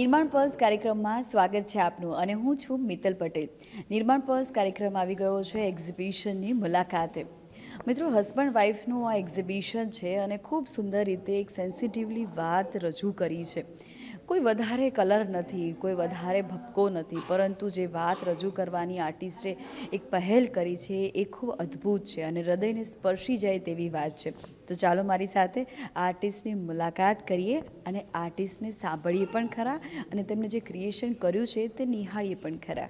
નિર્માણ પર્સ કાર્યક્રમમાં સ્વાગત છે આપનું અને હું છું મિત્તલ પટેલ. નિર્માણ પર્સ કાર્યક્રમ આવી ગયો છે એક્ઝિબિશનની મુલાકાતે. મિત્રો હસબન્ડ વાઈફનું આ એક્ઝિબિશન છે અને ખૂબ સુંદર રીતે એક સેન્સિટિવલી વાત રજૂ કરી છે. કોઈ વધારે કલર નથી, કોઈ વધારે ભપકો નથી, પરંતુ જે વાત રજૂ કરવાની આર્ટિસ્ટે એક પહેલ કરી છે એ ખૂબ અદ્ભુત છે અને હૃદયને સ્પર્શી જાય તેવી વાત છે. તો ચાલો મારી સાથે આર્ટિસ્ટની મુલાકાત કરીએ અને આર્ટિસ્ટને સાંભળીએ પણ ખરા અને તેમણે જે ક્રિએશન કર્યું છે તે નિહાળીએ પણ ખરા.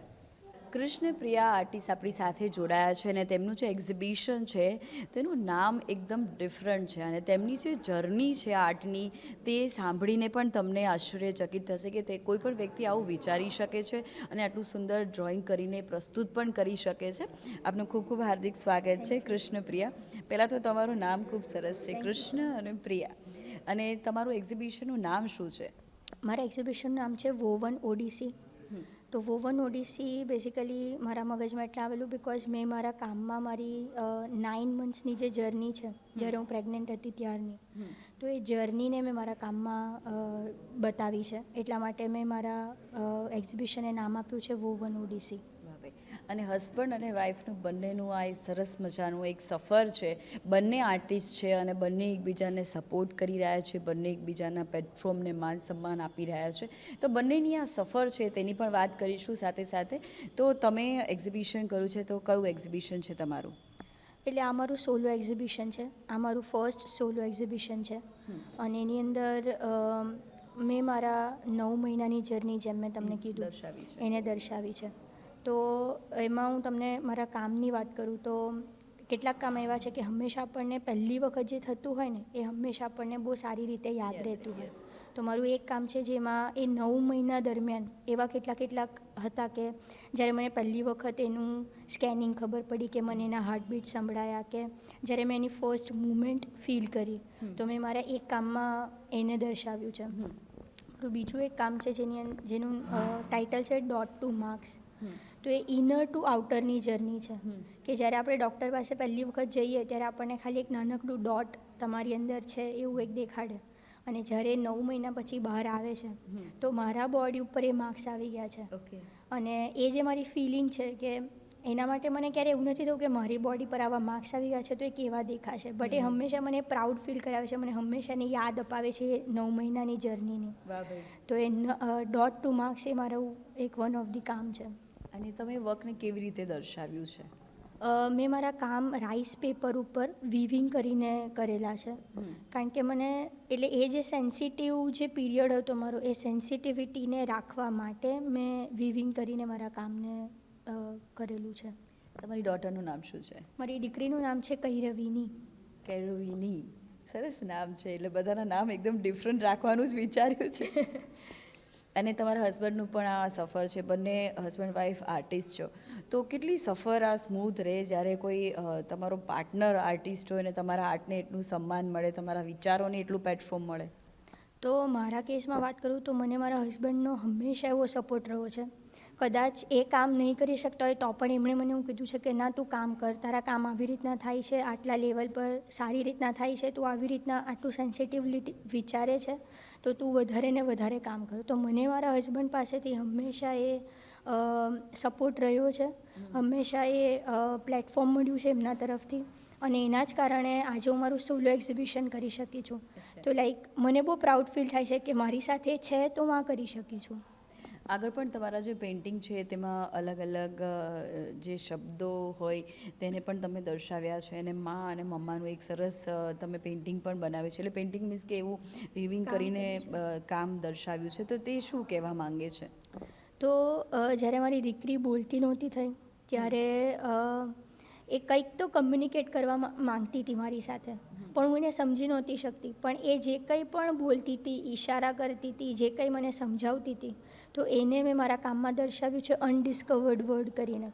કૃષ્ણ પ્રિયા આર્ટિસ્ટ આપણી સાથે જોડાયા છે અને તેમનું જે એક્ઝિબિશન છે તેનું નામ એકદમ ડિફરન્ટ છે અને તેમની જે જર્ની છે આર્ટની તે સાંભળીને પણ તમને આશ્ચર્યચકિત થશે કે તે કોઈ પણ વ્યક્તિ આવું વિચારી શકે છે અને આટલું સુંદર ડ્રોઈંગ કરીને પ્રસ્તુત પણ કરી શકે છે. આપનું ખૂબ ખૂબ હાર્દિક સ્વાગત છે કૃષ્ણ પ્રિયા પહેલાં તો તમારું નામ ખૂબ સરસ છે કૃષ્ણ અને પ્રિયા. અને તમારું એક્ઝિબિશનનું નામ શું છે? મારા એક્ઝિબિશનનું નામ છે વોવન ઓડિસી. તો વોવન ઓડિસી બેઝિકલી મારા મગજમાં એટલે આવેલું બિકોઝ મેં મારા કામમાં મારી નાઇન મંથ્સની જે જર્ની છે, જ્યારે હું પ્રેગ્નન્ટ હતી ત્યારની, તો એ જર્નીને મેં મારા કામમાં બતાવી છે એટલા માટે મેં મારા એક્ઝિબિશને નામ આપ્યું છે વોવન ઓડિસી. અને હસબન્ડ અને વાઈફનું બંનેનું આ સરસ મજાનું એક સફર છે. બંને આર્ટિસ્ટ છે અને બંને એકબીજાને સપોર્ટ કરી રહ્યા છે. બંને એકબીજાના પ્લેટફોર્મને માન સન્માન આપી રહ્યા છે. તો બંનેની આ સફર છે તેની પણ વાત કરીશું સાથે સાથે. તો તમે એક્ઝિબિશન કર્યું છે તો કયું એક્ઝિબિશન છે તમારું? એટલે આ મારું સોલો એક્ઝિબિશન છે. આ મારું ફર્સ્ટ સોલો એક્ઝિબિશન છે. અને એની અંદર મેં મારા નવ મહિનાની જર્ની જેમ મેં તમને કીધું. દર્શાવી એને દર્શાવી છે. તો એમાં હું તમને મારા કામની વાત કરું તો કેટલાક કામ એવા છે કે હંમેશા આપણને પહેલી વખત જે થતું હોય ને એ હંમેશા આપણને બહુ સારી રીતે યાદ રહેતું રહે. હોય તો મારું એક કામ છે જેમાં એ નવ મહિના દરમિયાન એવા કેટલા કેટલાક હતા કે જ્યારે મને પહેલી વખત એનું સ્કેનિંગ ખબર પડી કે મને એના હાર્ટબીટ સંભળાયા કે જ્યારે મેં એની ફર્સ્ટ મુમેન્ટ ફીલ કરી તો મેં મારા એક કામમાં એને દર્શાવ્યું છે. મારું બીજું એક કામ છે જેની જેનું ટાઇટલ છે ડોટ ટુ માર્ક્સ. તો એ ઇનર ટુ આઉટરની જર્ની છે. કે જ્યારે આપણે ડૉક્ટર પાસે પહેલી વખત જઈએ ત્યારે આપણને ખાલી એક નાનકડું ડોટ તમારી અંદર છે એવું એક દેખાડે. અને જ્યારે નવ મહિના પછી બહાર આવે છે તો મારા બોડી ઉપર એ માર્ક્સ આવી ગયા છે. અને એ જે મારી ફિલિંગ છે કે એના માટે મને ક્યારે એવું નથી થયું કે મારી બોડી પર આવા માર્ક્સ આવી ગયા છે તો એ કેવા દેખાશે. બટ એ હંમેશા મને પ્રાઉડ ફીલ કરાવે છે મને હંમેશા એને યાદ અપાવે છે નવ મહિનાની જર્નીની તો એ ડોટ ટુ માર્ક્સ એ મારું એક વન ઓફ ધી કામ છે. અને તમે વર્કને કેવી રીતે દર્શાવ્યું છે? મેં મારા કામ રાઈસ પેપર ઉપર વિવિંગ કરીને કરેલા છે. કારણ કે મને એટલે એ જે સેન્સિટિવ જે પીરિયડ હતો મારો એ સેન્સિટિવિટીને રાખવા માટે મેં વિવિંગ કરીને મારા કામને કરેલું છે. તમારી ડોટરનું નામ શું છે? મારી દીકરીનું નામ છે કૈરવીની. કૈરવીની. સરસ નામ છે એટલે બધાના નામ એકદમ ડિફરન્ટ રાખવાનું જ વિચાર્યું છે. અને તમારા હસબન્ડનું પણ આ સફર છે. બંને હસબન્ડ વાઈફ આર્ટિસ્ટ છો. તો કેટલી સફર આ સ્મૂથ રહે જ્યારે કોઈ તમારો પાર્ટનર આર્ટિસ્ટ હોય ને તમારા આર્ટને એટલું સન્માન મળે, તમારા વિચારોને એટલું પ્લેટફોર્મ મળે? તો મારા કેસમાં વાત કરું તો મને મારા હસબન્ડનો હંમેશા એવો સપોર્ટ રહ્યો છે. કદાચ એ કામ નહીં કરી શકતા હોય તો પણ એમણે મને એવું કીધું છે કે, ના, તું કામ કર. તારા કામ આવી રીતના થાય છે. આટલા લેવલ પર સારી રીતના થાય છે. તું આવી રીતના આટલું સેન્સિટિવલી વિચારે છે. તો તું વધારે ને વધારે કામ કર. તો મને મારા હસબન્ડ પાસેથી હંમેશા એ સપોર્ટ રહ્યો છે. હંમેશા એ પ્લેટફોર્મ મળ્યું છે એમના તરફથી. અને એના જ કારણે આજે હું મારું સોલો એક્ઝિબિશન કરી શકી છું. તો લાઈક મને બહુ પ્રાઉડ ફીલ થાય છે કે મારી સાથે છે તો હું આ કરી શકી છું. આગળ પણ તમારા જે પેઇન્ટિંગ છે તેમાં અલગ અલગ જે શબ્દો હોય તેને પણ તમે દર્શાવ્યા છે અને મા અને મમ્માનું એક સરસ તમે પેઇન્ટિંગ પણ બનાવ્યું છે. એટલે પેઇન્ટિંગ મીન્સ કે એવું વિવિંગ કરીને કામ દર્શાવ્યું છે. તો તે શું કહેવા માંગે છે? તો જ્યારે મારી દીકરી બોલતી નહોતી થઈ ત્યારે એ કંઈક તો કમ્યુનિકેટ કરવા માંગતી હતી મારી સાથે. પણ હું એને સમજી નહોતી શકતી. પણ એ જે કંઈ પણ બોલતી હતી ઈશારા કરતી હતી જે કંઈ મને સમજાવતી હતી તો એને મેં મારા કામમાં દર્શાવ્યું છે અનડિસ્કવર્ડ વર્ડ કરીને.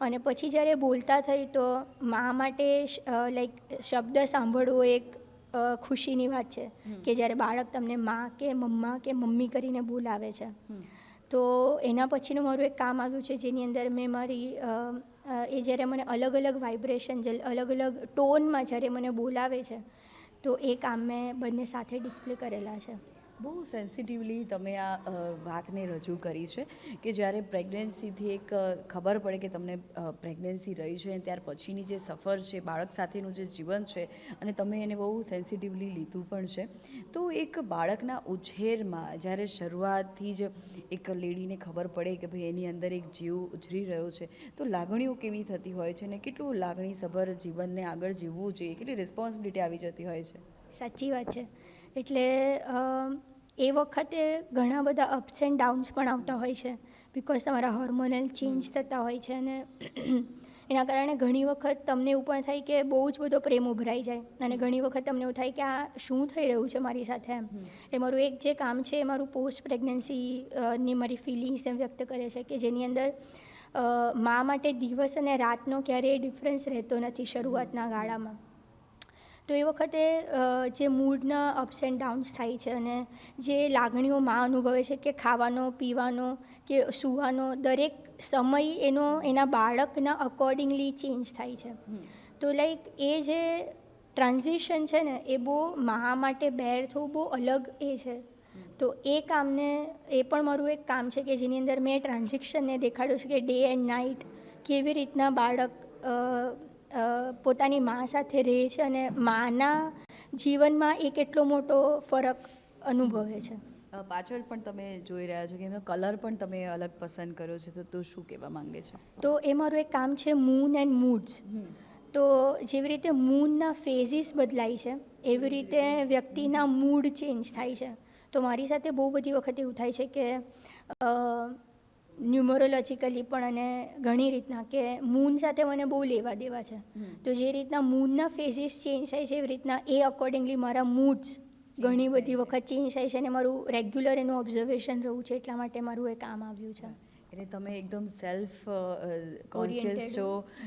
અને પછી જ્યારે બોલતા થઈ તો મા માટે લાઈક શબ્દ સાંભળવો એક ખુશીની વાત છે કે જ્યારે બાળક તમને મા કે મમ્મા કે મમ્મી કરીને બોલાવે છે. તો એના પછીનું મારું એક કામ આવ્યું છે જેની અંદર મેં મારી એ જ્યારે મને અલગ અલગ વાઇબ્રેશન જે અલગ અલગ ટોનમાં જ્યારે મને બોલાવે છે તો એ કામ મેં બંને સાથે ડિસ્પ્લે કરેલા છે. બહુ સેન્સિટિવલી તમે આ વાતને રજૂ કરી છે કે જ્યારે પ્રેગ્નન્સીથી એક ખબર પડે કે તમને પ્રેગ્નન્સી રહી છે અને ત્યાર પછીની જે સફર છે, બાળક સાથેનું જે જીવન છે અને તમે એને બહુ સેન્સિટિવલી લીધું પણ છે, તો એક બાળકના ઉછેરમાં જ્યારે શરૂઆતથી જ એક લેડીને ખબર પડે કે ભાઈ એની અંદર એક જીવ ઉછરી રહ્યો છે, તો લાગણીઓ કેવી થતી હોય છે ને કેટલું લાગણીસભર જીવનને આગળ જીવવું જોઈએ? કેટલી રિસ્પોન્સિબિલિટી આવી જતી હોય છે? સાચી વાત છે. એટલે એ વખતે ઘણા બધા અપ્સ એન્ડ ડાઉન્સ પણ આવતા હોય છે. બિકોઝ તમારા હોર્મોનલ ચેન્જ થતા હોય છે અને એના કારણે ઘણી વખત તમને એવું પણ થાય કે બહુ જ બધો પ્રેમ ઉભરાઈ જાય. અને ઘણી વખત તમને એવું થાય કે આ શું થઈ રહ્યું છે મારી સાથે એમ. એ મારું એક જે કામ છે એ મારું પોસ્ટ પ્રેગ્નન્સીની મારી ફિલિંગ્સ એમ વ્યક્ત કરે છે કે જેની અંદર મા માટે દિવસ અને રાતનો ક્યારેય ડિફરન્સ રહેતો નથી શરૂઆતના ગાળામાં. તો એ વખતે જે મૂડના અપ્સ એન્ડ ડાઉન્સ થાય છે અને જે લાગણીઓ માં અનુભવે છે કે ખાવાનો પીવાનો કે સૂવાનો દરેક સમય એનો એના બાળકના અકોર્ડિંગલી ચેન્જ થાય છે. તો લાઈક એ જે ટ્રાન્ઝિશન છે ને એ બહુ મા માટે બેર થવું બહુ અલગ એ છે. તો એ કામને એ પણ મારું એક કામ છે કે જેની અંદર મેં ટ્રાન્ઝેક્શનને દેખાડ્યું છે કે ડે એન્ડ નાઇટ કેવી રીતના બાળક પોતાની મા સાથે રહે છે અને માના જીવનમાં એ કેટલો મોટો ફરક અનુભવે છે. પાછળ પણ તમે જોઈ રહ્યા છો કે એનો કલર પણ તમે અલગ પસંદ કર્યો છે તો તું શું કહેવા માંગે છે? તો એ મારું એક કામ છે મૂન એન્ડ મૂડ્સ તો જેવી રીતે મૂનના ફેઝિસ બદલાય છે એવી રીતે વ્યક્તિના મૂડ ચેન્જ થાય છે. તો મારી સાથે બહુ બધી વખત એવું થાય છે કે ન્યુમરોલોજીકલી પણ અને ઘણી રીતના કે મૂન સાથે મને બહુ લેવા દેવા છે. તો જે રીતના મૂનના ફેઝિસ ચેન્જ થાય છે એવી રીતના એ અકોર્ડિંગલી મારા મૂડ્સ ઘણી બધી વખત ચેન્જ થાય છે અને મારું રેગ્યુલર એનું ઓબ્ઝર્વેશન રહું છે એટલા માટે મારું એ કામ આવ્યું છે. એટલે તમે એકદમ સેલ્ફ કોન્શિયસ છો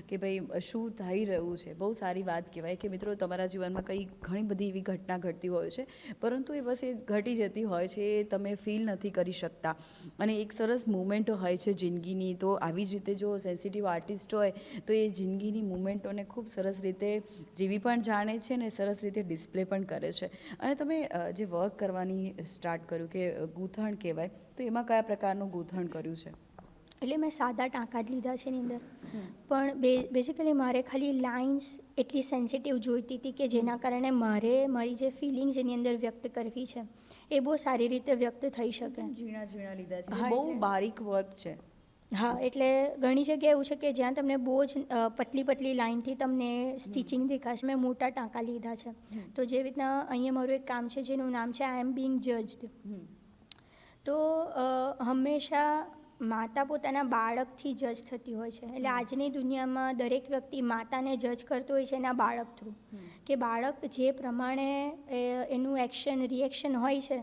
કે ભાઈ શું થઈ રહ્યું છે? બહુ સારી વાત કહેવાય કે મિત્રો તમારા જીવનમાં કંઈ ઘણી બધી એવી ઘટના ઘટતી હોય છે પરંતુ એ બસ એ ઘટી જતી હોય છે એ તમે ફીલ નથી કરી શકતા. અને એક સરસ મુમેન્ટ હોય છે જિંદગીની તો આવી જ રીતે જો સેન્સિટિવ આર્ટિસ્ટ હોય તો એ જિંદગીની મુમેન્ટોને ખૂબ સરસ રીતે જીવી પણ જાણે છે ને સરસ રીતે ડિસ્પ્લે પણ કરે છે. અને તમે જે વર્ક કરવાની સ્ટાર્ટ કર્યું કે ગૂંથણ કહેવાય તો એમાં કયા પ્રકારનું ગૂંથણ કર્યું છે? એટલે મેં સાદા ટાંકા જ લીધા છે એની અંદર. પણ બે બેઝિકલી મારે ખાલી લાઇન્સ એટલી સેન્સિટિવ જોઈતી હતી કે જેના કારણે મારે મારી જે ફિલિંગ્સ એની અંદર વ્યક્ત કરવી છે એ બહુ સારી રીતે વ્યક્ત થઈ શકે. ઝીણા ઝીણા લીધા છે. હા, બહુ બારીક વર્ક છે. હા એટલે ઘણી જગ્યાએ એવું છે કે જ્યાં તમને બહુ જ પતલી પતલી લાઇનથી તમને સ્ટિચિંગ દેખાશે. મેં મોટા ટાંકા લીધા છે. તો જે રીતના અહીંયા મારું એક કામ છે જેનું નામ છે આઈ એમ બિંગ જજ્ડ તો હંમેશા માતા પોતાના બાળકથી જજ થતી હોય છે. એટલે આજની દુનિયામાં દરેક વ્યક્તિ માતાને જજ કરતો હોય છે એના બાળક થ્રુ. કે બાળક જે પ્રમાણે એનું એક્શન રિએક્શન હોય છે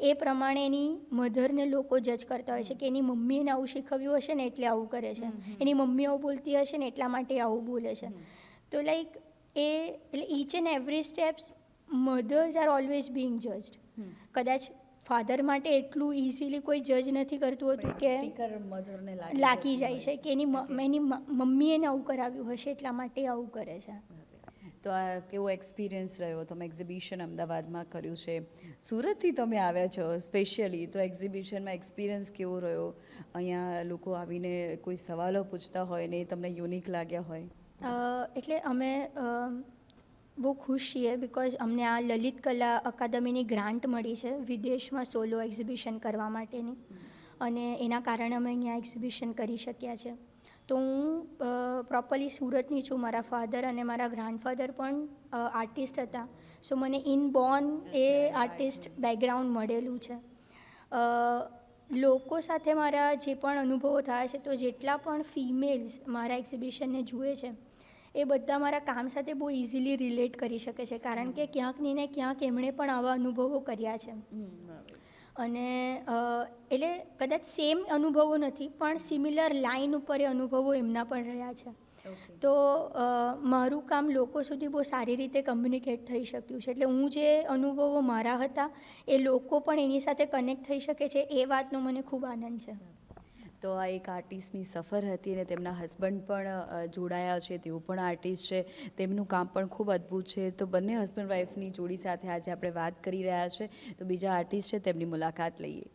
એ પ્રમાણે એની મધરને લોકો જજ કરતા હોય છે કે એની મમ્મીએ આવું શીખવ્યું હશે ને એટલે આવું કરે છે. એની મમ્મી આવું બોલતી હશે ને એટલા માટે આવું બોલે છે. તો લાઈક એ એટલે each and every steps mothers are always being જજ કદાચ ફાધર માટે એટલું ઇઝીલી કોઈ જજ નથી કરતું હતું કે લાગી જાય છે કે એની એની મમ્મીએ એને આવું કરાવ્યું હશે એટલા માટે આવું કરે છે. તો આ કેવો એક્સપિરિયન્સ રહ્યો? તમે એક્ઝિબિશન અમદાવાદમાં કર્યું છે. સુરતથી તમે આવ્યા છો સ્પેશિયલી તો એક્ઝિબિશનમાં એક્સપિરિયન્સ કેવો રહ્યો? અહીંયા લોકો આવીને કોઈ સવાલો પૂછતા હોય ને એ તમને યુનિક લાગ્યા હોય? એટલે અમે બહુ ખુશ છીએ બિકોઝ અમને આ લલિત કલા અકાદમીની ગ્રાન્ટ મળી છે વિદેશમાં સોલો એક્ઝિબિશન કરવા માટેની. અને એના કારણે અમે અહીંયા એક્ઝિબિશન કરી શક્યા છે. તો હું પ્રોપરલી સુરતની છું મારા ફાધર અને મારા ગ્રાન્ડફાધર પણ આર્ટિસ્ટ હતા. સો મને in born a artist background મળેલું છે. લોકો સાથે મારા જે પણ અનુભવો થયા છે તો જેટલા પણ ફિમેલ્સ મારા એક્ઝિબિશનને જુએ છે એ બધા મારા કામ સાથે બહુ ઇઝીલી રિલેટ કરી શકે છે. કારણ કે ક્યાંક ને ક્યાંક એમણે પણ આવા અનુભવો કર્યા છે. અને એટલે કદાચ સેમ અનુભવો નથી પણ સિમિલર લાઈન ઉપર એ અનુભવો એમના પણ રહ્યા છે. તો મારું કામ લોકો સુધી બહુ સારી રીતે કમ્યુનિકેટ થઈ શક્યું છે. એટલે હું જે અનુભવો મારા હતા એ લોકો પણ એની સાથે કનેક્ટ થઈ શકે છે. એ વાતનો મને ખૂબ આનંદ છે. તો આ એક આર્ટિસ્ટની સફર હતી અને તેમના હસબન્ડ પણ જોડાયા છે, તેઓ પણ આર્ટિસ્ટ છે. તેમનું કામ પણ ખૂબ અદ્ભુત છે. તો બંને હસબન્ડ વાઈફની જોડી સાથે આજે આપણે વાત કરી રહ્યા છે. તો બીજા આર્ટિસ્ટ છે, તેમની મુલાકાત લઈએ.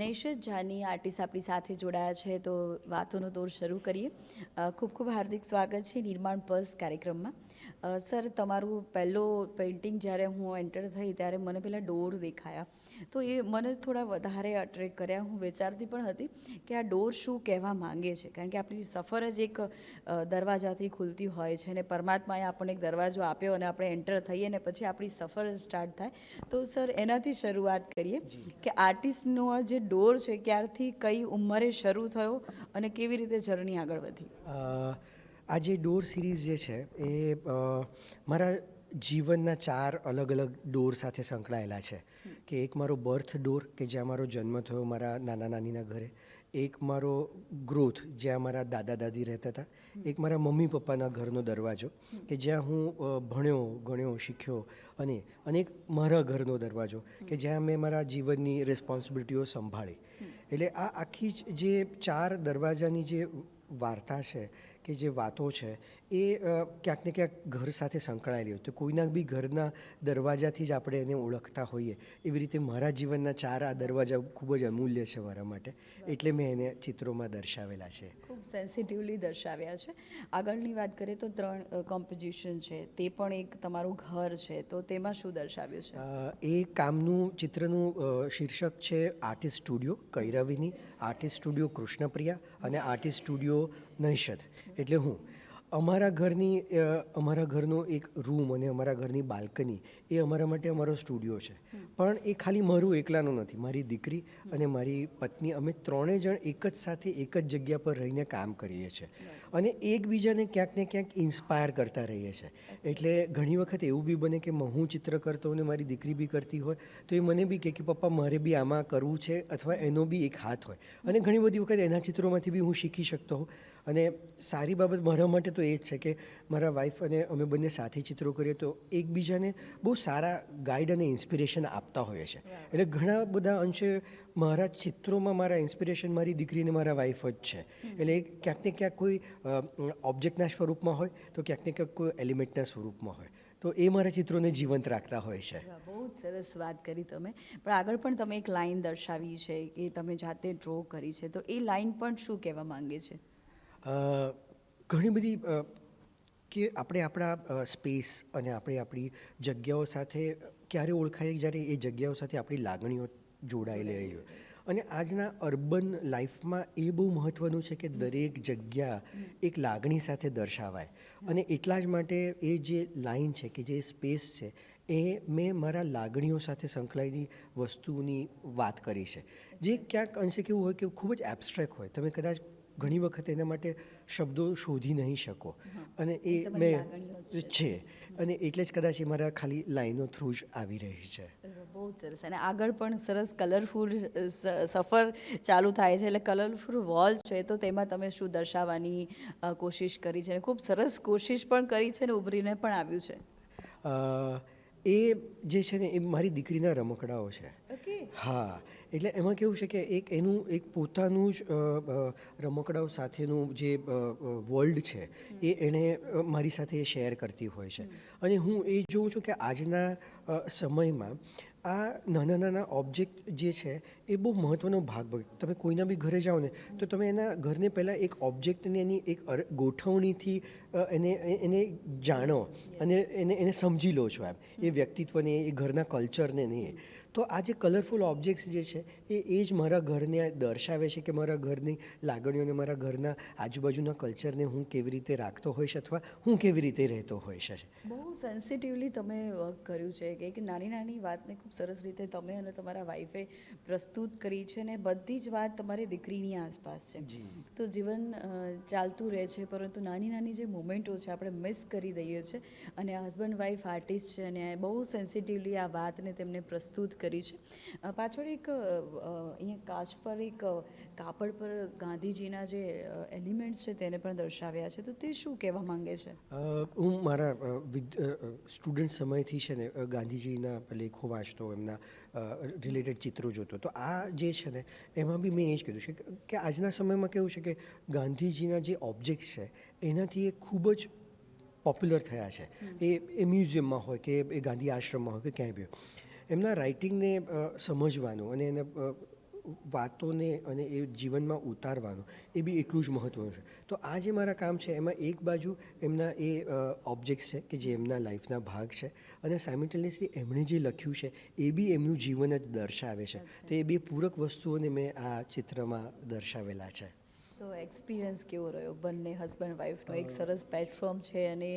નૈશદ જાની આર્ટિસ્ટ આપણી સાથે જોડાયા છે. તો વાતોનો દોર શરૂ કરીએ. ખૂબ ખૂબ હાર્દિક સ્વાગત છે નિર્માણ પર્સ કાર્યક્રમમાં. સર, તમારું પહેલો પેઇન્ટિંગ જ્યારે હું એન્ટર થઈ ત્યારે મને પહેલાં ડોર દેખાયા. તો એ મને થોડા વધારે અટ્રેક કર્યા. હું વિચારતી પણ હતી કે આ ડોર શું કહેવા માંગે છે? કારણ કે આપણી સફર જ એક દરવાજાથી ખુલતી હોય છે અને પરમાત્માએ આપણને એક દરવાજો આપ્યો અને આપણે એન્ટર થઈએ ને પછી આપણી સફર સ્ટાર્ટ થાય. તો સર એનાથી શરૂઆત કરીએ કે આર્ટિસ્ટનો આ જે ડોર છે ક્યારથી કઈ ઉંમરે શરૂ થયો અને કેવી રીતે જર્ની આગળ વધી? આ જે ડોર સિરીઝ જે છે એ મારા જીવનના ચાર અલગ અલગ ડોર સાથે સંકળાયેલા છે. કે એક મારો બર્થ ડોર, કે જ્યાં મારો જન્મ થયો મારા નાના નાનીના ઘરે. એક મારો ગ્રોથ, જ્યાં મારા દાદા દાદી રહેતા હતા. એક મારા મમ્મી પપ્પાના ઘરનો દરવાજો, કે જ્યાં હું ભણ્યો, ગણ્યો, શીખ્યો અને અનેક મારા ઘરનો દરવાજો, કે જ્યાં મેં મારા જીવનની રિસ્પોન્સિબિલિટીઓ સંભાળી. એટલે આ આખી જ ચાર દરવાજાની જે વાર્તા છે કે જે વાતો છે એ ક્યાંક ને ક્યાંક ઘર સાથે સંકળાયેલી હોય. તો કોઈના બી ઘરના દરવાજાથી જ આપણે એને ઓળખતા હોઈએ. એવી રીતે મારા જીવનના ચાર આ દરવાજા ખૂબ જ અમૂલ્ય છે મારા માટે. એટલે મેં એને ચિત્રોમાં દર્શાવેલા છે. સેન્સિટિવલી દર્શાવ્યા છે. આગળની વાત કરીએ તો ત્રણ કોમ્પોઝિશન છે. તે પણ એક તમારું ઘર છે. તો તેમાં શું દર્શાવ્યું છે? એ કામનું, ચિત્રનું શીર્ષક છે આર્ટિસ્ટ સ્ટુડિયો કૈરવીની, આર્ટિસ્ટ સ્ટુડિયો કૃષ્ણપ્રિયા અને આર્ટિસ્ટ સ્ટુડિયો નૈષદ. એટલે હું અમારા ઘરની અમારા ઘરનો એક રૂમ અને અમારા ઘરની બાલ્કની એ અમારા માટે અમારો સ્ટુડિયો છે. પણ એ ખાલી મારું એકલાનું નથી મારી દીકરી અને મારી પત્ની. અમે ત્રણેય જણ એક જ સાથે એક જ જગ્યા પર રહીને કામ કરીએ છીએ. અને એકબીજાને ક્યાંક ને ક્યાંક ઇન્સ્પાયર કરતા રહીએ છીએ. એટલે ઘણી વખત એવું બી બને કે હું ચિત્ર કરતો અને મારી દીકરી બી કરતી હોય તો એ મને બી કહે કે પપ્પા મારે બી આમાં કરવું છે અથવા એનો બી એક હાથ હોય. અને ઘણી બધી વખત એના ચિત્રોમાંથી બી હું શીખી શકતો હોઉં. અને સારી બાબત મારા માટે તો એ જ છે કે મારા વાઈફ અને અમે બંને સાથે ચિત્રો કરીએ તો એકબીજાને બહુ સારા ગાઈડ અને ઇન્સ્પિરેશન આપતા હોઈએ છે. એટલે ઘણા બધા અંશે મારા ચિત્રોમાં મારા ઇન્સ્પિરેશન મારી દીકરીને મારા વાઈફ જ છે. એટલે ક્યાંક ને ક્યાંક કોઈ ઓબ્જેક્ટના સ્વરૂપમાં હોય તો ક્યાંક ને ક્યાંક કોઈ એલિમેન્ટના સ્વરૂપમાં હોય. તો એ મારા ચિત્રોને જીવંત રાખતા હોય છે. બહુ જ સરસ વાત કરી તમે. પણ આગળ પણ તમે એક લાઈન દર્શાવી છે કે તમે જાતે ડ્રો કરી છે. તો એ લાઈન પણ શું કહેવા માંગે છે? ઘણી બધી કે આપણે આપણા સ્પેસ અને આપણે આપણી જગ્યાઓ સાથે ક્યારે ઓળખાય, જ્યારે એ જગ્યાઓ સાથે આપણી લાગણીઓ જોડાયેલી હોય. અને આજના અર્બન લાઈફમાં એ બહુ મહત્ત્વનું છે કે દરેક જગ્યા એક લાગણી સાથે દર્શાવાય. અને એટલા જ માટે એ જે લાઈન છે કે જે સ્પેસ છે, એ મેં મારા લાગણીઓ સાથે સંકળાયેલી વસ્તુની વાત કરી છે. જે ક્યાંક અંશે કેવું હોય કે ખૂબ જ એબ્સ્ટ્રેક્ટ હોય. તમે કદાચ ઘણી વખત એના માટે શબ્દો શોધી નહીં શકો. અને એ મેં છે. અને એટલે જ કદાચ એ મારા ખાલી લાઈનો થ્રુ જ આવી રહી છે. બહુ સરસ. અને આગળ પણ સરસ કલરફુલ સફર ચાલુ થાય છે. એટલે કલરફુલ વોલ છે તો તેમાં તમે શું દર્શાવવાની કોશિશ કરી છે? અને ખૂબ સરસ કોશિશ પણ કરી છે ને ઉભરીને પણ આવ્યું છે. એ જે છે ને એ મારી દીકરીના રમકડાઓ છે. હા. એટલે એમાં કેવું છે કે એક એનું, એક પોતાનું જ રમકડાઓ સાથેનું જે વર્લ્ડ છે, એ એણે મારી સાથે શેર કરતી હોય છે. અને હું એ જોઉં છું કે આજના સમયમાં આ નાના નાના ઓબ્જેક્ટ જે છે, એ બહુ મહત્ત્વનો ભાગ તમે કોઈના બી ઘરે જાઓ ને, તો તમે એના ઘરને પહેલાં એક ઓબ્જેક્ટને એની એક ગોઠવણીથી એને એને જાણો અને એને એને સમજી લો છો એમ. એ વ્યક્તિત્વને, એ ઘરના કલ્ચરને નહીં તો આ જે કલરફુલ ઓબ્જેક્ટ્સ જે છે એ એ જ મારા ઘરને દર્શાવે છે કે મારા ઘરની લાગણીઓને મારા ઘરના આજુબાજુના કલ્ચરને હું કેવી રીતે રાખતો હોઈશ અથવા હું કેવી રીતે રહેતો હોઈશ? બહુ સેન્સિટિવલી તમે વર્ક કર્યું છે કે નાની નાની વાતને ખૂબ સરસ રીતે તમે અને તમારા વાઈફે પ્રસ્તુત કરી છે ને બધી જ વાત તમારી દીકરીની આસપાસ છે. તો જીવન ચાલતું રહે છે પરંતુ નાની નાની જે મોમેન્ટો છે આપણે મિસ કરી દઈએ છીએ અને હસબન્ડ વાઈફ આર્ટિસ્ટ છે અને બહુ સેન્સિટિવલી આ વાતને તેમને પ્રસ્તુત કરી છે. પાછળ એક અહીંયા કાચ પર એક કાપડ પર ગાંધીજીના જે એલિમેન્ટ્સ છે તેને પણ દર્શાવ્યા છે. તો તે શું કહેવા માંગે છે? હું મારા સ્ટુડન્ટ સમયથી છે ને ગાંધીજીના લેખો વાંચતો એમના રિલેટેડ ચિત્રો જોતો. તો આ જે છે ને એમાં બી મેં એ જ કીધું છે કે- કે આજના સમયમાં કેવું છે કે ગાંધીજીના જે ઓબ્જેક્ટ્સ છે એનાથી એ ખૂબ જ પોપ્યુલર થયા છે. એ એ મ્યુઝિયમમાં હોય કે એ ગાંધી આશ્રમમાં હોય કે ક્યાંય બી હોય. એમના રાઇટિંગને સમજવાનું અને એને વાતોને અને એ જીવનમાં ઉતારવાનું, એ બી એટલું જ મહત્ત્વનું છે. તો આ જે મારા કામ છે, એમાં એક બાજુ એમના એ ઓબ્જેક્ટ્સ છે કે જે એમના લાઈફના ભાગ છે અને સાયમિલ્ટેનિયસલી એમણે જે લખ્યું છે, એ બી એમનું જીવન જ દર્શાવે છે. તો એ બે પૂરક વસ્તુઓને મેં આ ચિત્રમાં દર્શાવેલા છે. તો એક્સપિરિયન્સ કેવો રહ્યો? બંને હસબન્ડ વાઈફનો એક સરસ પ્લેટફોર્મ છે અને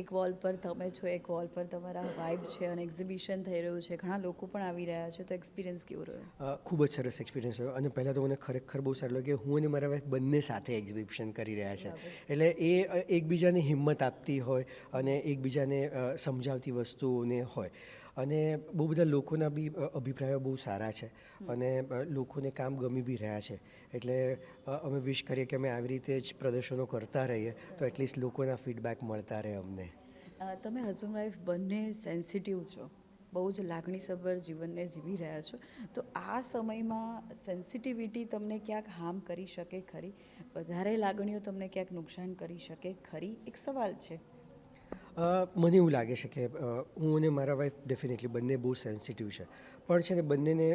એક વોલ પર તમે છો એક વોલ પર તમારા વાઈફ છે અને એક્ઝિબિશન થઈ રહ્યું છે. ઘણા લોકો પણ આવી રહ્યા છે તો એક્સપિરિયન્સ કેવો રહ્યો? ખૂબ જ સરસ એક્સપિરિયન્સ રહ્યો. અને પહેલાં તો મને ખરેખર બહુ સારું લાગ્યું હું અને મારા વાઈફ બંને સાથે એક્ઝિબિશન કરી રહ્યા છે. એટલે એ એકબીજાને હિંમત આપતી હોય અને એકબીજાને સમજાવતી વસ્તુઓને હોય. અને બહુ બધા લોકોના બી અભિપ્રાયો બહુ સારા છે. અને લોકોને કામ ગમી બી રહ્યા છે. એટલે અમે વિશ કરીએ કે અમે આવી રીતે જ પ્રદર્શનો કરતા રહીએ તો એટલીસ્ટ લોકોના ફીડબેક મળતા રહે અમને. તમે હસબન્ડ વાઈફ બંને સેન્સિટિવ છો. બહુ જ લાગણીસભર જીવનને જીવી રહ્યા છો. તો આ સમયમાં સેન્સિટિવિટી તમને ક્યાંક હાર્મ કરી શકે ખરી? વધારે લાગણીઓ તમને ક્યાંક નુકસાન કરી શકે ખરી? એક સવાલ છે. મને એવું લાગે છે કે હું અને મારા વાઈફ ડેફિનેટલી બંને બહુ સેન્સિટિવ છે. પણ છે ને બંનેને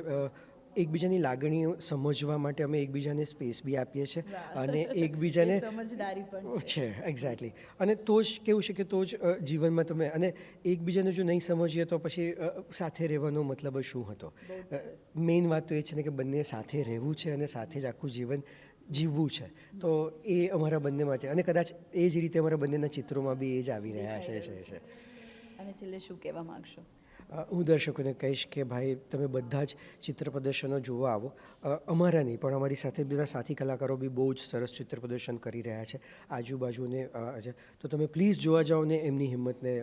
એકબીજાની લાગણીઓ સમજવા માટે અમે એકબીજાને સ્પેસ બી આપીએ છીએ અને એકબીજાને છે. એક્ઝેક્ટલી અને તો જ કેવું છે કે તો જ જીવનમાં તમે અને એકબીજાને જો નહીં સમજીએ તો પછી સાથે રહેવાનો મતલબ શું હતો? મેઇન વાત તો એ છે ને કે બંને સાથે રહેવું છે અને સાથે જ આખું જીવન જીવવું છે. તો એ અમારા બંનેમાં છે. અને કદાચ એ જ રીતે અમારા બંનેના ચિત્રોમાં બી એ જ આવી રહ્યા છે છે છે. અને છેલ્લે શું કહેવા માગશો? હું દર્શકોને કહીશ કે ભાઈ તમે બધા જ ચિત્ર પ્રદર્શનો જોવા આવો. અમારા નહીં પણ અમારી સાથે બધા સાથી કલાકારો બી બહુ જ સરસ ચિત્ર પ્રદર્શન કરી રહ્યા છે. આજુબાજુને. તો તમે પ્લીઝ જોવા જાઓ ને એમની હિંમતને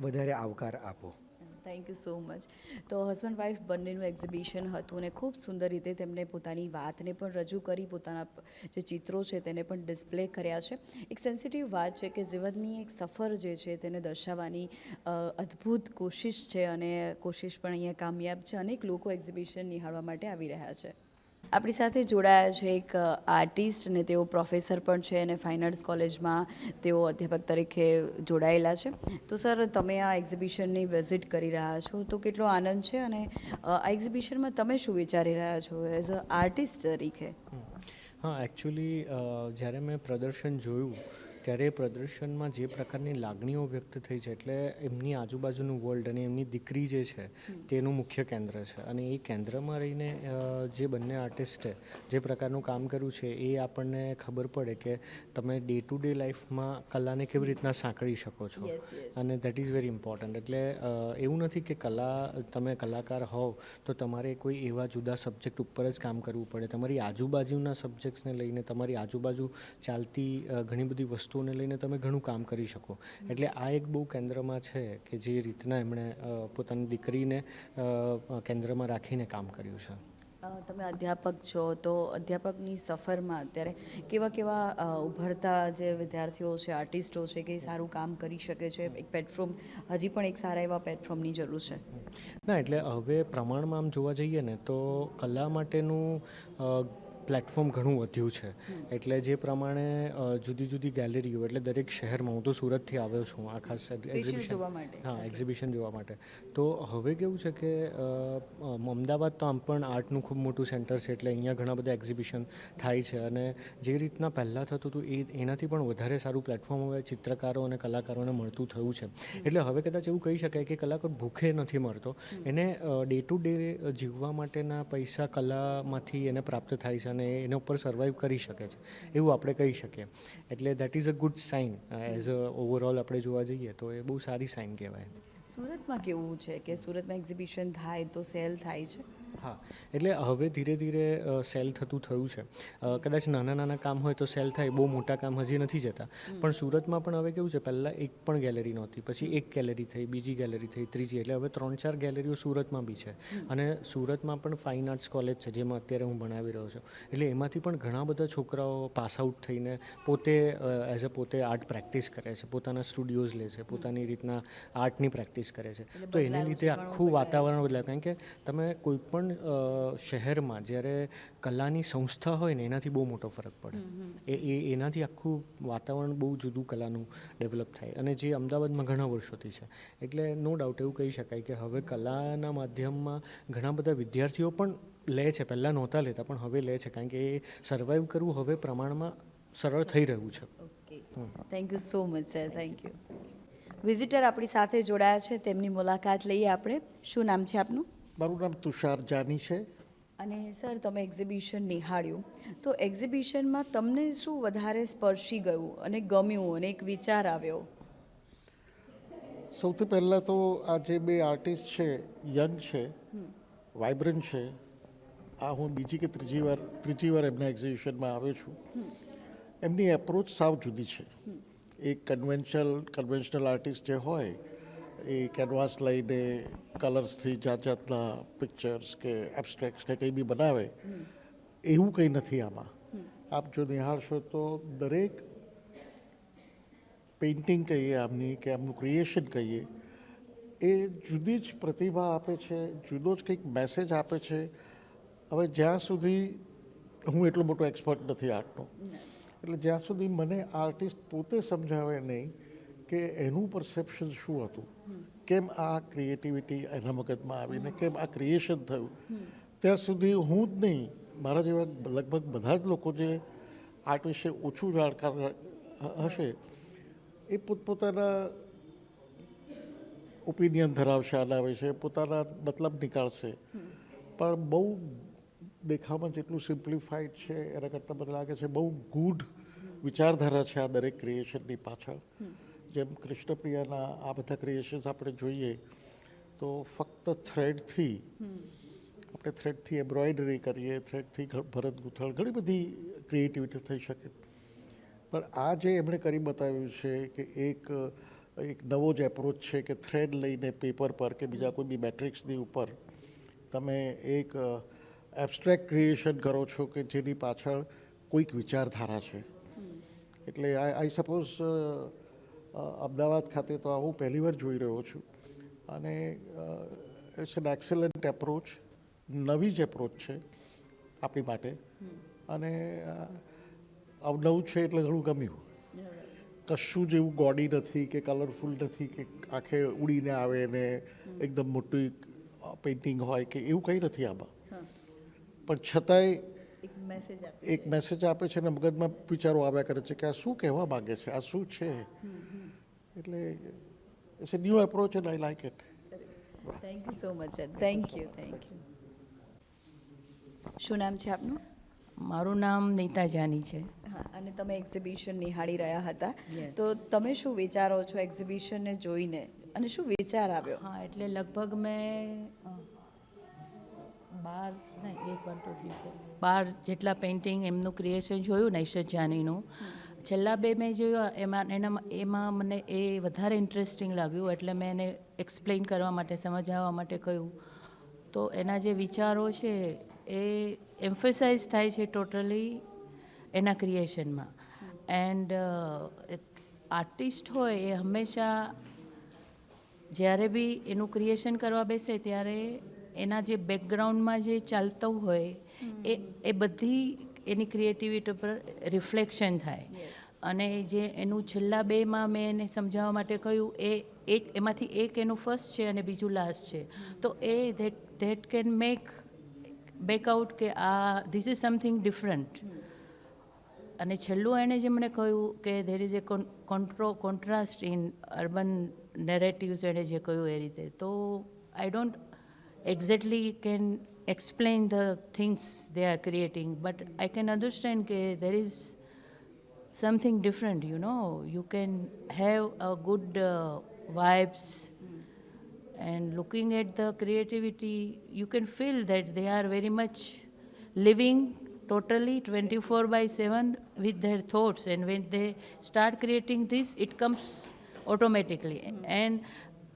વધારે આવકાર આપો. થેન્ક યુ સો મચ તો હસબન્ડ વાઈફ બંનેનું એક્ઝિબિશન હતું અને ખૂબ સુંદર રીતે તેમણે પોતાની વાતને પણ રજૂ કરી, પોતાના જે ચિત્રો છે તેને પણ ડિસ્પ્લે કર્યા છે. એક સેન્સિટિવ વાત છે કે જીવનની એક સફર જે છે તેને દર્શાવવાની અદ્ભુત કોશિશ છે અને કોશિશ પણ અહીંયા કામયાબ છે. અનેક લોકો એક્ઝિબિશન નિહાળવા માટે આવી રહ્યા છે. આપણી સાથે જોડાયા છે એક આર્ટિસ્ટ અને તેઓ પ્રોફેસર પણ છે અને ફાઇન આર્ટ્સ કોલેજમાં તેઓ અધ્યાપક તરીકે જોડાયેલા છે. તો સર, તમે આ એક્ઝિબિશનની વિઝિટ કરી રહ્યા છો તો કેટલો આનંદ છે અને આ એક્ઝિબિશનમાં તમે શું વિચારી રહ્યા છો એઝ અ આર્ટિસ્ટ તરીકે? હા એકચ્યુઅલી જ્યારે મેં પ્રદર્શન જોયું ત્યારે એ પ્રદર્શનમાં જે પ્રકારની લાગણીઓ વ્યક્ત થઈ છે એટલે એમની આજુબાજુનું વર્લ્ડ અને એમની દીકરી જે છે તેનું મુખ્ય કેન્દ્ર છે. અને એ કેન્દ્રમાં રહીને જે બંને આર્ટિસ્ટે જે પ્રકારનું કામ કર્યું છે એ આપણને ખબર પડે કે તમે ડે ટુ ડે લાઈફમાં કલાને કેવી રીતના સાંકળી શકો છો. અને દેટ ઇઝ વેરી ઇમ્પોર્ટન્ટ એટલે એવું નથી કે કલા તમે કલાકાર હોવ તો તમારે કોઈ એવા જુદા સબ્જેક્ટ ઉપર જ કામ કરવું પડે. તમારી આજુબાજુના સબ્જેક્ટ્સને લઈને તમારી આજુબાજુ ચાલતી ઘણી બધી વસ્તુઓને લઈને તમે ઘણું કામ કરી શકો. એટલે આ એક બહુ કેન્દ્રમાં છે કે જે રીતના એમણે પોતાની દીકરીને કેન્દ્રમાં રાખીને કામ કર્યું છે. તમે અધ્યાપક છો તો અધ્યાપકની સફરમાં અત્યારે કેવા કેવા ઉભરતા જે વિદ્યાર્થીઓ છે આર્ટિસ્ટો છે કે સારું કામ કરી શકે છે? એક પ્લેટફોર્મ હજી પણ એક સારા એવા પ્લેટફોર્મની જરૂર છે. ના એટલે હવે પ્રમાણમાં આમ જોવા જઈએ ને તો કલા માટેનું પ્લેટફોર્મ ઘણું વધ્યું છે. એટલે જે પ્રમાણે જુદી જુદી ગેલેરીઓ એટલે દરેક શહેરમાં હું તો સુરતથી આવ્યો છું આ ખાસ એક્ઝિબિશન હા એક્ઝિબિશન જોવા માટે. તો હવે કેવું છે કે અમદાવાદ તો આમ પણ આર્ટનું ખૂબ મોટું સેન્ટર છે એટલે અહીંયા ઘણા બધા એક્ઝિબિશન થાય છે. અને જે રીતના પહેલાં થતું હતું એ એનાથી પણ વધારે સારું પ્લેટફોર્મ હવે ચિત્રકારો અને કલાકારોને મળતું થયું છે. એટલે હવે કદાચ એવું કહી શકાય કે કલાકાર ભૂખે નથી મળતો એને ડે ટુ ડે જીવવા માટેના પૈસા કલામાંથી એને પ્રાપ્ત થાય છે. અને એના ઉપર સર્વાઈવ કરી શકે છે. એવું આપણે કહી શકીએ. એટલે that is a good sign as a overall આપણે જોવા જઈએ તો એ બહુ સારી સાઇન કહેવાય. સુરતમાં કેવું છે કે સુરતમાં એક્ઝિબિશન થાય તો સેલ થાય છે? હા એટલે હવે ધીરે ધીરે સેલ થતું થયું છે. કદાચ નાના નાના કામ હોય તો સેલ થાય બહુ મોટા કામ હજી નથી જતા. પણ સુરતમાં પણ હવે કેવું છે પહેલાં એક પણ ગેલેરી નહોતી પછી એક ગેલેરી થઈ બીજી ગેલેરી થઈ ત્રીજી એટલે હવે ત્રણ ચાર ગેલેરીઓ સુરતમાં બી છે. અને સુરતમાં પણ ફાઇન આર્ટ્સ કોલેજ છે જેમાં અત્યારે હું ભણાવી રહ્યો છું. એટલે એમાંથી પણ ઘણા બધા છોકરાઓ પાસ આઉટ થઈને પોતે એઝ અ પોતે આર્ટ પ્રેક્ટિસ કરે છે પોતાના સ્ટુડિયોઝ લે છે પોતાની રીતના આર્ટની પ્રેક્ટિસ કરે છે. તો એને લીધે આખું વાતાવરણ બદલાય કારણ કે તમે કોઈ પણ અ, શહેરમાં જ્યારે કલાની સંસ્થા હોય ને એનાથી બહુ મોટો ફરક પડે. એ એ એનાથી આખું વાતાવરણ બહુ જુદું કલાનું ડેવલપ થાય. અને જે અમદાવાદમાં ઘણા વર્ષોથી છે. એટલે નો ડાઉટ એવું કહી શકાય કે હવે કલાના માધ્યમમાં ઘણા બધા વિદ્યાર્થીઓ પણ લે છે. પહેલાં નહોતા લેતા પણ હવે લે છે. કારણ કે એ સર્વાઈવ કરવું હવે પ્રમાણમાં સરળ થઈ રહ્યું છે. Thank you so much sir thank you visitor આપણી સાથે જોડાયા છે. તેમની મુલાકાત લઈએ આપણે. શું નામ છે આપનું? મારું નામ તુષાર જાની છે. અને સર તમે એક્ઝિબિશન નિહાળ્યું. તો એક્ઝિબિશનમાં તમને શું વધારે સ્પર્શી ગયું અને ગમ્યું અને એક વિચાર આવ્યો? સૌથી પહેલાં તો આ જે બે આર્ટિસ્ટ છે યંગ છે વાઇબ્રન્ટ છે આ હું બીજી કે ત્રીજી વાર ત્રીજી વાર એમના એક્ઝિબિશનમાં આવ્યો છું. એમની એપ્રોચ સાવ જુદી છે. એક કન્વેન્શનલ કન્વેન્શનલ આર્ટિસ્ટ જે હોય એ કેનવાસ લઈને કલર્સથી જાત જાતના પિક્ચર્સ કે એબ્સ્ટ્રેક્ટ્સ કે કંઈ બી બનાવે એવું કંઈ નથી આમાં. આપ જો નિહાળશો તો દરેક પેઇન્ટિંગ કહીએ આમની કે આમનું ક્રિએશન કહીએ એ જુદી જ પ્રતિભા આપે છે જુદો જ કંઈક મેસેજ આપે છે. હવે જ્યાં સુધી હું એટલો મોટો એક્સપર્ટ નથી આર્ટનો એટલે જ્યાં સુધી મને આર્ટિસ્ટ પોતે સમજાવે નહીં કે એનું પરસેપ્શન શું હતું. કેમ આ ક્રિએટિવિટી એના મગજમાં આવીને કેમ આ ક્રિએશન થયું? ત્યાં સુધી હું જ નહીં મારા જેવા લગભગ બધા જ લોકો જે આર્ટ વિશે ઓછું જાણકાર હશે એ પોતપોતાના ઓપિનિયન ધરાવશે આના વિશે પોતાના મતલબ નીકાળશે. પણ બહુ દેખાવમાં જેટલું સિમ્પ્લિફાઈડ છે એના કરતાં મને લાગે છે બહુ ગુડ વિચારધારા છે આ દરેક ક્રિએશનની પાછળ. જેમ કૃષ્ણપ્રિયાના આ બધા ક્રિએશન્સ આપણે જોઈએ તો ફક્ત થ્રેડથી આપણે થ્રેડથી એમ્બ્રોઇડરી કરીએ થ્રેડથી ભરત ગૂંથણ ઘણી બધી ક્રિએટિવિટી થઈ શકે. પણ આ જે એમણે કરી બતાવ્યું છે કે એક એક નવો જ એપ્રોચ છે કે થ્રેડ લઈને પેપર પર કે બીજા કોઈ બી મેટ્રિક્સની ઉપર તમે એક એબસ્ટ્રેક્ટ ક્રિએશન કરો છો કે જેની પાછળ કોઈક વિચારધારા છે. એટલે આઈ આઈ સપોઝ અમદાવાદ ખાતે તો આવું હું પહેલી જોઈ રહ્યો છું. અને ઇટ્સ એન એક્સેલન્ટ એપ્રોચ નવી જ એપ્રોચ છે આપણી માટે. અને અવનવું છે એટલે ઘણું ગમ્યું. કશું જ એવું ગોડી નથી કે કલરફુલ નથી કે આખે ઉડીને આવે ને એકદમ મોટી પેઇન્ટિંગ હોય કે એવું કંઈ નથી આમાં. પણ છતાંય એક મેસેજ આપ એક મેસેજ આપે છે અને મગજમાં વિચારો આવ્યા કરે છે કે આ શું કહેવા માંગે છે? આ શું છે? એટલે it's a new approach and I like it thank you so much sir thank you thank you શું નામ છે આપનું? મારું નામ નીતા જાની છે. હા અને તમે એક્ઝિબિશન નિહાળી રહ્યા હતા. તો તમે શું વિચારો છો એક્ઝિબિશનને જોઈને? અને શું વિચાર આવ્યો? હા એટલે લગભગ મેં બાર એક વન બાર જેટલા પેઇન્ટિંગ એમનું ક્રિએશન જોયું નૈશદ જાનીનું છેલ્લા બે મેં જોયું એમાં, એના, એમાં મને એ વધારે ઇન્ટરેસ્ટિંગ લાગ્યું, એટલે મેં એને એક્સપ્લેન કરવા માટે, સમજાવવા માટે કહ્યું. તો એના જે વિચારો છે, એ એમ્ફેસાઇઝ થાય છે ટોટલી એના ક્રિએશનમાં એન્ડ આર્ટિસ્ટ હોય એ હંમેશા જ્યારે બી એનું ક્રિએશન કરવા બેસે ત્યારે એના જે બેકગ્રાઉન્ડમાં જે ચાલતું હોય એ એ બધી એની ક્રિએટિવિટી ઉપર રિફ્લેક્શન થાય. અને જે એનું છેલ્લા બેમાં મેં એને સમજાવવા માટે કહ્યું એ એક એમાંથી એક એનું ફર્સ્ટ છે અને બીજું લાસ્ટ છે. તો એ that can make back out કે આ ધીસ ઇઝ સમથિંગ ડિફરન્ટ અને છેલ્લું એણે જે મને કહ્યું કે there is a contro contrast in urban narratives એણે જે કહ્યું એ રીતે. તો I don't exactly can explain the things they are creating, but I can understand that there is something different, you know. You can have a good uh, vibes and looking at the creativity, you can feel that they are very much living totally 24 by 7 with their thoughts and when they start creating this it comes automatically mm. and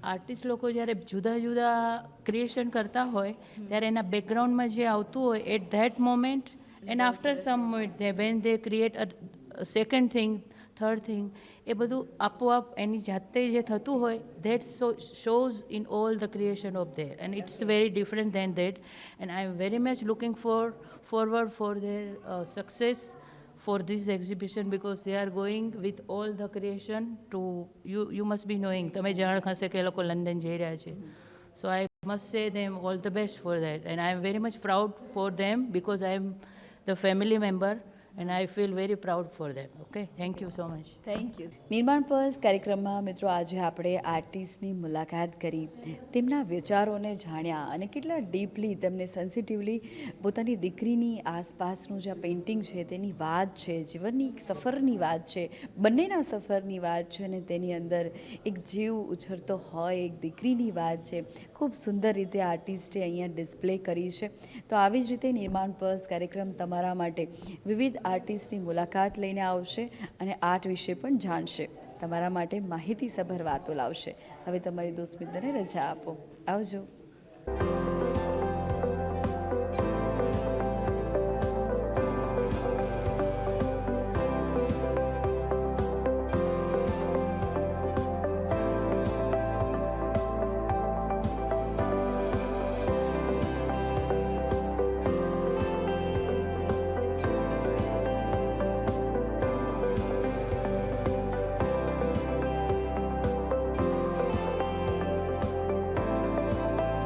artist લોકો જ્યારે જુદા જુદા creation કરતા હોય ત્યારે એના બેકગ્રાઉન્ડમાં જે આવતું હોય at that moment and after some moment they when they create a second thing third thing એ બધું આપોઆપ એની જાતે જે થતું હોય that shows in all the creation of there and it's very different than that and I am very much looking for forward for there success for this exhibition because they are going with all the creation to you you must be knowing તમે જાણ હશે કે લોકો London જઈ રહ્યા છે so I must say them all the best for that and I am very much proud for them because I am the family member and I feel very proud for them okay thank you so much thank you નિર્માણ પર્સ કાર્યક્રમમાં મિત્રો આજે આપણે આર્ટિસ્ટની મુલાકાત કરી. તેમના વિચારોને જાણ્યા અને કેટલા ડીપલી તેમને સેન્સિટિવલી પોતાની દીકરીની આસપાસનું જે પેઇન્ટિંગ છે, તેની વાત છે, જીવનની એક સફરની વાત છે, બંનેના સફરની વાત છે અને તેની અંદર એક જીવ ઉછરતો હોય, એક દીકરીની વાત છે. ખૂબ સુંદર રીતે આર્ટિસ્ટે અહીંયા ડિસ્પ્લે કરી છે. તો આવી જ રીતે નિર્માણ પર્સ કાર્યક્રમ તમારા માટે વિવિધ આર્ટિસ્ટની મુલાકાત લઈને આવશે અને આર્ટ વિશે પણ જાણશે. તમારા માટે માહિતીસભર વાતો લાવશે. હવે તમારી દોસ્ત મિત્રને રજા આપો. આવજો.